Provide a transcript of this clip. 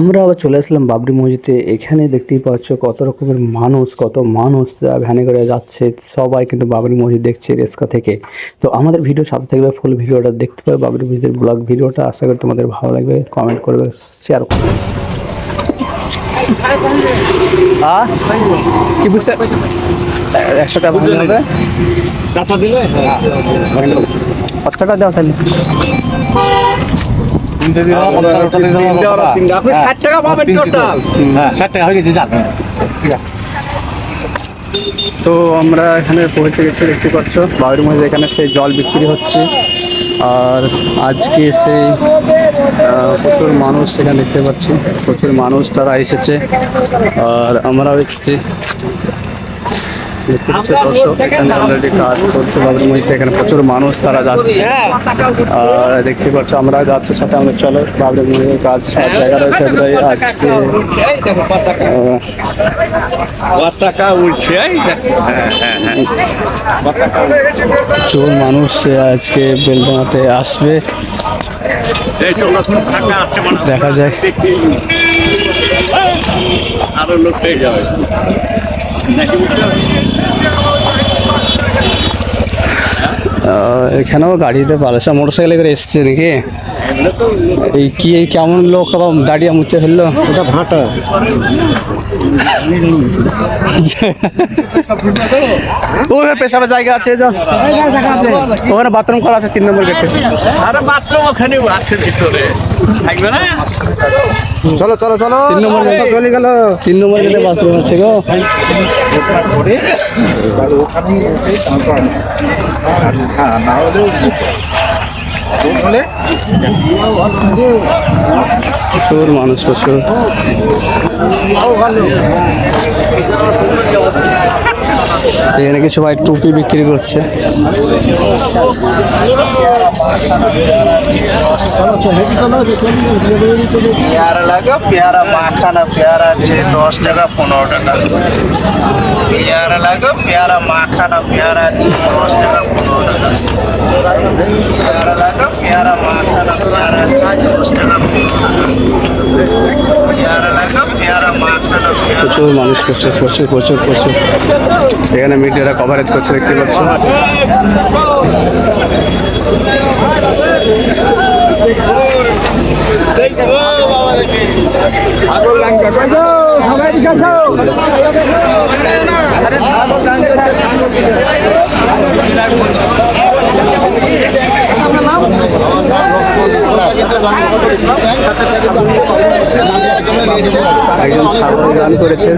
আমরা আবার চলে আসলাম বাবরি মসজিদে। এখানে দেখতেই পাচ্ছ কত রকমের মানুষ কত মানুষ ভ্যানে করে যাচ্ছে। সবাই কিন্তু বাবরি মসজিদ দেখছে রেস্কা থেকে। তো আমাদের ভিডিও সাথে থাকবে ফুল ভিডিওটা দেখতে পাবে বাবরি মসজিদের ব্লগ ভিডিওটা। আশা করি তোমাদের ভালো লাগবে। কমেন্ট করবে শেয়ার করবে। কি বুঝতে একশো টাকা দিলে? টাকা দেওয়া তাহলে। আপনি ষাট টাকা পাবেন টোটাল হ্যাঁ ষাট টাকা হয়ে গেছে যান। তো আমরা এখানে পৌঁছে গেছি দেখতে পাচ্ছ। বাবুর মধ্যে এখানে সেই জল বিক্রি হচ্ছে। আর আজকে সেই প্রচুর মানুষ এখানে দেখতে পাচ্ছি। প্রচুর মানুষ তারা এসেছে। আর আমরাও এসেছি। দেখতে পাচ্ছ দর্শক এখানে অলরেডি কাজ চলছে বাবুর মধ্যে এখানে প্রচুর মানুষ তারা যাচ্ছে আর দেখতে পাচ্ছ আমরা যাচ্ছি সাথে আমরা চলো বাবুর মধ্যে কাজ আজ এগারোই ফেব্রুয়ারি আজকে কত উঠছে। হ্যাঁ হ্যাঁ হ্যাঁ। প্রচুর মানুষ আজকে বেলডাঙাতে আসবে। দেখা যাক আরও লোক পেয়ে যাবে এখানেও গাড়িতে পালাসা মোটর সাইকেলে করে এসছে নাকি এই কি এই কেমন লোক আবার দাঁড়িয়ে মুতে ফেলল? ওটা ভাটা। ওখানে পেশাবের জায়গা আছে ওখানে বাথরুম করা আছে তিন নম্বর গেটে। আরে বাথরুম ওখানে আছে ভিতরে। থাকবে না? চলো চলো চলো। তিন নম্বর চলে গেল। তিন নম্বর গেটে বাথরুম আছে গো। প্রচুর মানুষ প্রচুর এখানে কিছু ভাই টুপি বিক্রি করছে। পেয়ারা লাগো, পেয়ারা মাখানা, পেয়ারা দশ টাকা, পনেরো টাকা। পেয়ারা লাগো, পেয়ারা মাখানা, পেয়ারা দশ টাকা, পনেরো টাকা। পেয়ারা লাগো, পেয়ারা মাখানা, পেয়ারা দশ টাকা। পেয়ারা লাগো প্রচুর মানুষ প্রচুর প্রচুর প্রচুর প্রচুর। এখানে মিডিয়ারা কভারেজ করছে দেখতে পাচ্ছ। একজন ছাগল দান করেছেন।